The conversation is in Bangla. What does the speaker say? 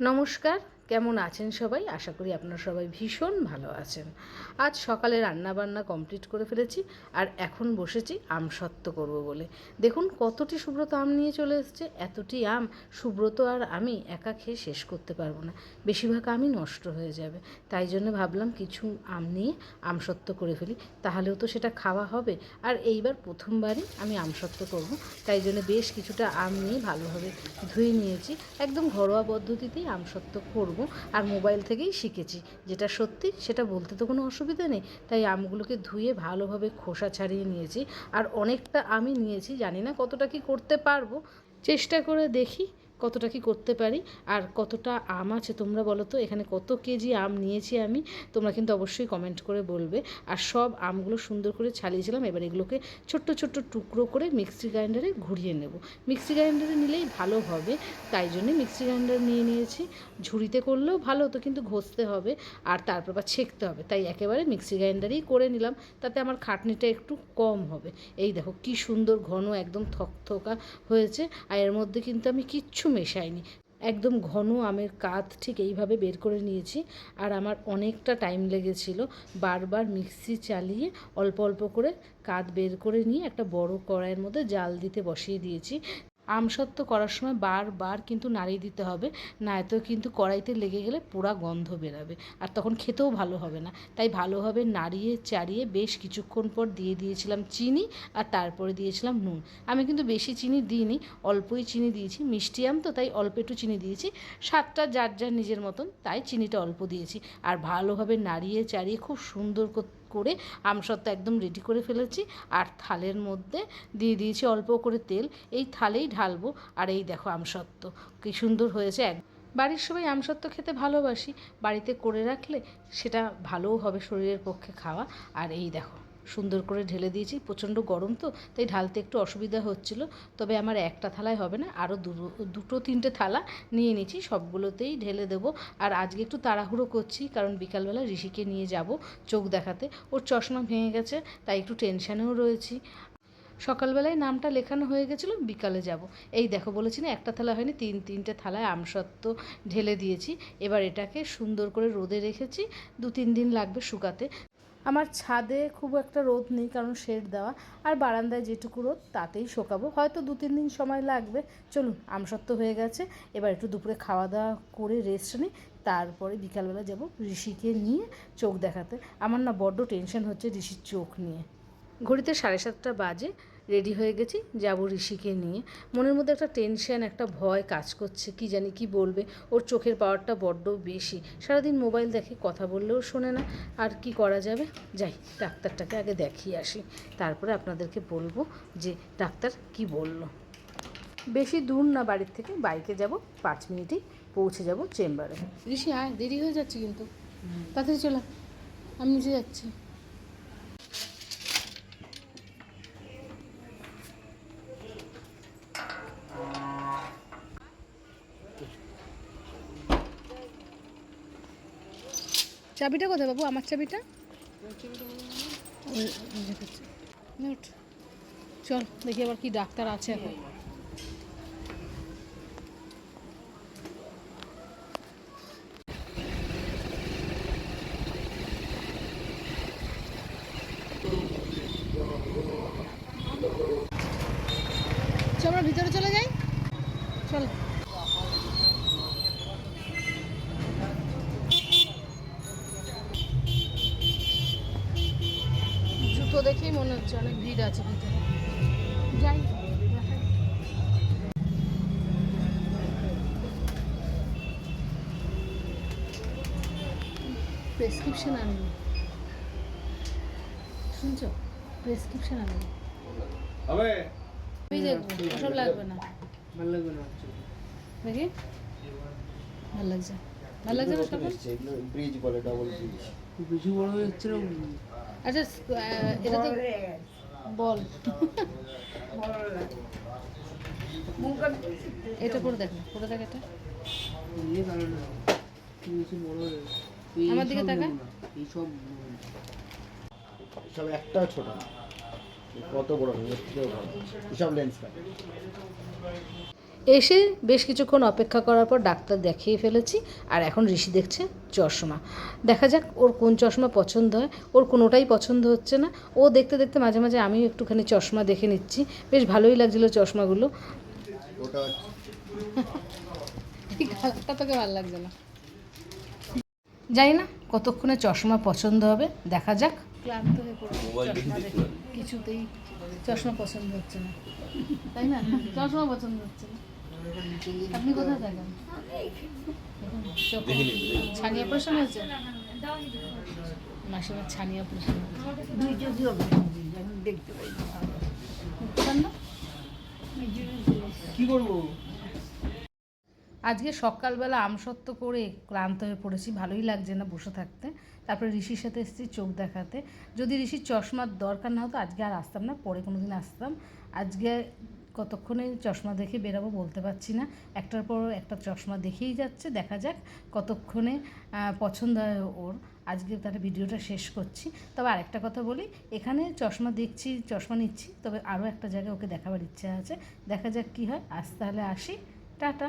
নমস্কার। কেমন আছেন সবাই? আশা করি আপনারা সবাই ভীষণ ভালো আছেন। আজ সকালে রান্না বান্না কমপ্লিট করে ফেলেছি আর এখন বসেছি আম সত্ত্ব করব বলে। দেখুন কতটি সুব্রত আম নিয়ে চলে এসেছে। এতটি আম সুব্রত আর আমি একা খেয়ে শেষ করতে পারব না। বেশিরভাগ আমই নষ্ট হয়ে যাবে। তাই জন্য ভাবলাম কিছু আম নিয়ে আম সত্ত্ব করে ফেলি। তাহলেও তো সেটা খাওয়া হবে। আর এইবার প্রথমবারই আমি আম সত্ত্ব করব। তাই জন্য বেশ কিছুটা আম নিয়ে ভালোভাবে ধুয়ে নিয়েছি। একদম ঘরোয়া পদ্ধতিতেই আম সত্ত্ব করব। আর মোবাইল থেকেই শিখেছি। যেটা সত্যি, সেটা বলতে তো কোনো অসুবিধা নেই। তাই আমগুলোকে ধুয়ে ভালোভাবে খোসা ছাড়িয়ে নিয়েছি। আর অনেকটা আমি নিয়েছি, জানি না কতটা কি করতে পারব। চেষ্টা করে দেখি। কতটা কি করতে পারি? আর কতটা আম আছে তোমরা বলো তো? এখানে কত কেজি আম নিয়েছি আমি? তোমরা কিন্তু অবশ্যই কমেন্ট করে বলবে। আর সব আমগুলো সুন্দর করে ছালিয়েছিলাম এবার এগুলোকে ছোট্ট ছোট্ট টুকরো করে মিক্সি গ্রাইন্ডারে ঘুরিয়ে নেব। মিক্সি গ্রাইন্ডারে নিলেই ভালো হবে। তাই জন্যে মিক্সি গ্রাইন্ডার নিয়ে নিয়েছি। ঝুড়িতে করলেও ভালো হতো, কিন্তু ঘষতে হবে। আর তারপর আবার ছেঁকতে হবে। তাই একেবারে মিক্সি গ্রাইন্ডারেই করে নিলাম। তাতে আমার খাটনিটা একটু কম হবে। এই দেখো কি সুন্দর ঘন, একদম থকথকা হয়েছে। আর এর মধ্যে কিন্তু আমি কিচ্ছু মেশাইনি একদম ঘন আমের কাত ঠিক এইভাবে বের করে নিয়েছি আর আমার অনেকটা টাইম লেগেছিল বারবার মিক্সি চালিয়ে অল্প অল্প করে কাত বের করে নিয়ে একটা বড় কড়াইয়ের মধ্যে জাল দিতে বসিয়ে দিয়েছি। আমসত্ত্ব করার সময় বারবার কিন্তু নাড়িয়ে দিতে হবে, নয়তো কিন্তু কড়াইতে লেগে গেলে পোড়া গন্ধ বেরাবে। আর তখন খেতেও ভালো হবে না। তাই ভালোভাবে নাড়িয়ে চাড়িয়ে বেশ কিছুক্ষণ পর দিয়ে দিয়েছিলাম চিনি আর তারপরে দিয়েছিলাম নুন। আমি কিন্তু বেশি চিনি দিইনি, অল্পই চিনি দিয়েছি। মিষ্টি আম তো তাই অল্প একটু চিনি দিয়েছি। স্বাদটা যার যার নিজের মতন, তাই চিনিটা অল্প দিয়েছি। আর ভালোভাবে নাড়িয়ে চাড়িয়ে খুব সুন্দর করে আমসত্ত্ব একদম রেডি করে ফেলেছি। আর থালের মধ্যে দিয়ে দিয়েছি অল্প করে তেল। এই থালেই ঢালবো। আর এই দেখো আমসত্ত্ব, কী সুন্দর হয়েছে এক। বাড়ির সবাই আমসত্ত্ব খেতে ভালোবাসি। বাড়িতে করে রাখলে সেটা ভালোও হবে শরীরের পক্ষে খাওয়া। আর এই দেখো সুন্দর করে ঢেলে দিয়েছি। প্রচণ্ড গরম তো, তাই ঢালতে একটু অসুবিধা হচ্ছিল। তবে আমার একটা থালায় হবে না, আরও দুটো তিনটে থালা নিয়ে নিয়েছি সবগুলোতেই ঢেলে দেবো। আর আজকে একটু তাড়াহুড়ো করছি, কারণ বিকালবেলা ঋষিকে নিয়ে যাব চোখ দেখাতে। ওর চশমা ভেঙে গেছে, তাই একটু টেনশানেও রয়েছি। সকালবেলায় নামটা লেখানো হয়ে গেছিল, বিকালে যাব। এই দেখো, বলেছি না, একটা থালা হয়নি, তিন, তিনটে থালায় আমসত্ত্ব ঢেলে দিয়েছি। এবার এটাকে সুন্দর করে রোদে রেখেছি, দু, তিন দিন লাগবে শুকাতে। আমার ছাদে খুব একটা রোদ নেই, কারণ শেড দেওয়া। আর বারান্দায় যেটুকু রোদ, তাতেই শোকাবো। হয়তো দু তিন দিন সময় লাগবে। চলুন আমসত্ব হয়ে গেছে। এবার একটু দুপুরে খাওয়া দাওয়া করে রেস্ট নিই তারপরে বিকালবেলা যাব ঋষিকে নিয়ে চোখ দেখাতে। আমার না বড্ড টেনশন হচ্ছে ঋষির চোখ নিয়ে। ঘড়িতে সাড়ে সাতটা বাজে। রেডি হয়ে গেছি, যাব ঋষিকে নিয়ে। মনের মধ্যে একটা টেনশন একটা ভয় কাজ করছে, কি জানি কি বলবে। ওর চোখের পাওয়ারটা বড্ড বেশি। সারাদিন মোবাইল দেখে কথা বললেও শোনে না। আর কি করা যাবে? যাই, ডাক্তারটাকে আগে দেখিয়ে আসি। তারপরে আপনাদেরকে বলব যে ডাক্তার কি বলল। বেশি দূর না বাড়ির থেকে, বাইকে যাব, পাঁচ মিনিটেই পৌঁছে যাব চেম্বারে। ঋষি, আয়, দেরি হয়ে যাচ্ছে কিন্তু। তাড়াতাড়ি চলো, আমি নিজে যাচ্ছি। চাবিটা কোথায় বাবু? আমার চাবিটা। চল, দেখি আবার কি ডাক্তার আছে এখন। আমরা ভিতরে চলে যাই। চল। জুতো দেখেই মনে হচ্ছে অনেক ভিড় আছে ভিতরে। যাই প্রেসক্রিপশন আনব শুনছো? প্রেসক্রিপশন আনব হবে। আমি দেখব ওসব লাগবে না। ভালো লাগবে না দেখি। ভালো লাগছে। ভালো লাগছে না সব ব্রিজ বলে ডবল ব্রিজ ব্রিজ বড় হয়ে যাচ্ছে না? আচ্ছা এটা তো বল এটা করে দেখ না করে দেখ এটা। আমার দিকে সব তাকা। এইসব সব একটা ছোট কত বড় এসব লেন্স কাট এসে বেশ কিছুক্ষণ অপেক্ষা করার পর ডাক্তার দেখিয়ে ফেলেছি আর এখন ঋষি দেখছে চশমা। দেখা যাক ওর কোন চশমা পছন্দ হয়। ওর কোনোটাই পছন্দ হচ্ছে না। ও দেখতে দেখতে মাঝে মাঝে আমিও একটুখানি চশমা দেখে নিচ্ছি। বেশ ভালোই লাগছিল চশমাগুলো। কালারটা তোকে ভালো লাগছে না। জানি না কতক্ষণে চশমা পছন্দ হবে। দেখা যাক। ক্লান্ত হয়ে পড়েছি চশমা দেখে কিছুতেই চশমা পছন্দ হচ্ছে না। তাই না? চশমা পছন্দ হচ্ছে না। আপনি কোথায় থাকেন? ছানি অপারেশন হয়েছে মাসিমার ছানি অপারেশন দুই চোখই হবে দেখতে পাই না। কি করব? আজকে সকালবেলা আমসত্ত্ব করে ক্লান্ত হয়ে পড়েছি ভালোই লাগছে না বসে থাকতে। তারপরে ঋষির সাথে এসেছি চোখ দেখাতে। যদি ঋষির চশমার দরকার না হতো আজকে আর আসতাম না পরে কোনো দিন আসতাম। আজকে কতক্ষণে চশমা দেখে বেরাবো বলতে পারছি না। একটার পর একটা চশমা দেখেই যাচ্ছে, দেখা যাক কতক্ষণে পছন্দ হয় ওর। আজকে তাহলে ভিডিওটা শেষ করছি। তবে আরেকটা কথা বলি, এখানে চশমা দেখছি, চশমা নিচ্ছি, তবে আরও একটা জায়গায় ওকে দেখাবার ইচ্ছা আছে। দেখা যাক কী হয়, আজ তাহলে আসি। টাটা।